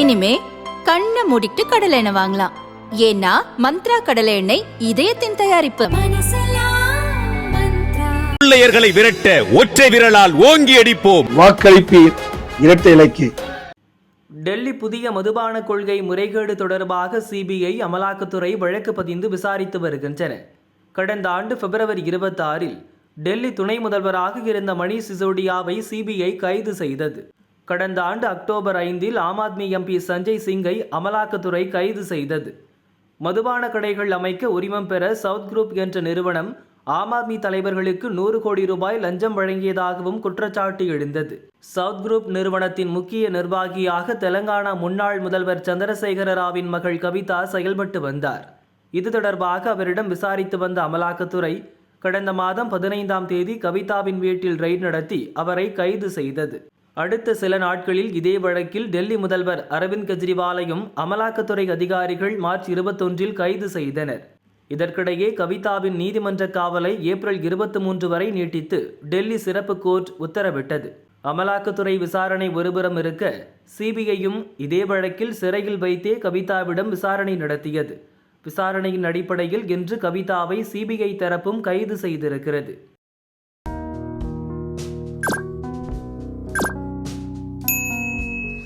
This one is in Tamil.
இனிமே கண்ணை மூடிட்டு கடலை எண்ணெய் வாங்கலாம். ஏன்னா மந்த்ரா கடலை எண்ணெய் இதயத்தின் தயாரிப்பு. கொள்ளையர்களை விரட்ட ஒற்றை விரலால் ஓங்கி அடிப்போம். வாக்களிப்பீர். இரட்டை இலக்கு. டெல்லி புதிய மதுபான கொள்கை முறைகேடு தொடர்பாக சிபிஐ அமலாக்கத்துறை வழக்கு பதிந்து விசாரித்து வருகின்றன. கடந்த ஆண்டு பிப்ரவரி இருபத்தி ஆறில் டெல்லி துணை முதல்வராக இருந்த மணீஷ் சிசோடியாவை சிபிஐ கைது செய்தது. கடந்த ஆண்டு அக்டோபர் ஐந்தில் ஆம் ஆத்மி எம்பி சஞ்சய் சிங்கை அமலாக்கத்துறை கைது செய்தது. மதுபான கடைகள் அமைக்க உரிமம் பெற சவுத் குரூப் என்ற நிறுவனம் ஆம் ஆத்மி தலைவர்களுக்கு நூறு கோடி ரூபாய் லஞ்சம் வழங்கியதாகவும் குற்றச்சாட்டு எழுந்தது. சவுத் குரூப் நிறுவனத்தின் முக்கிய நிர்வாகியாக தெலங்கானா முன்னாள் முதல்வர் சந்திரசேகர ராவின் மகள் கவிதா செயல்பட்டு வந்தார். இது தொடர்பாக அவரிடம் விசாரித்து வந்த அமலாக்கத்துறை கடந்த மாதம் பதினைந்தாம் தேதி கவிதாவின் வீட்டில் ரெய்ட் நடத்தி அவரை கைது செய்தது. அடுத்த சில நாட்களில் இதே வழக்கில் டெல்லி முதல்வர் அரவிந்த் கெஜ்ரிவாலையும் அமலாக்கத்துறை அதிகாரிகள் மார்ச் இருபத்தொன்றில் கைது செய்தனர். இதற்கிடையே கவிதாவின் நீதிமன்ற காவலை ஏப்ரல் இருபத்தி மூன்று வரை நீட்டித்து டெல்லி சிறப்பு கோர்ட் உத்தரவிட்டது. அமலாக்கத்துறை விசாரணை ஒருபுறம் இருக்க சிபிஐயும் இதே வழக்கில் சிறையில் வைத்தே கவிதாவிடம் விசாரணை நடத்தியது. விசாரணையின் அடிப்படையில் இன்று கவிதாவை சிபிஐ தரப்பும் கைது செய்திருக்கிறது.